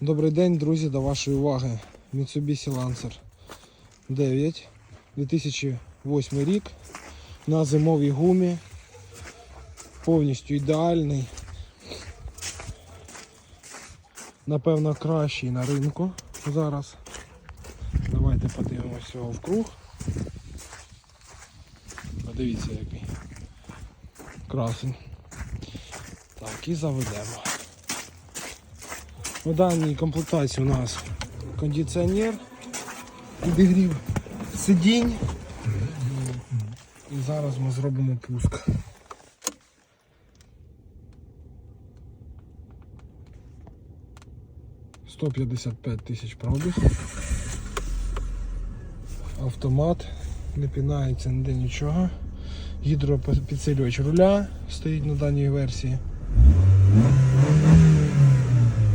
Добрий день, друзі, до вашої уваги. Mitsubishi Lancer 9, 2008 рік. На зимовій гумі. Повністю ідеальний. Напевно, кращий на ринку зараз. Давайте подивимося його вкруг. Подивіться який. Красень. Так, і заведемо. У даній комплектації у нас кондиціонер, підігрів сидінь. І зараз ми зробимо пуск. Сто п'ятдесят п'ять тисяч пробіг. Автомат, не пінається ніде нічого. Гідропідсилювач руля стоїть на даній версії.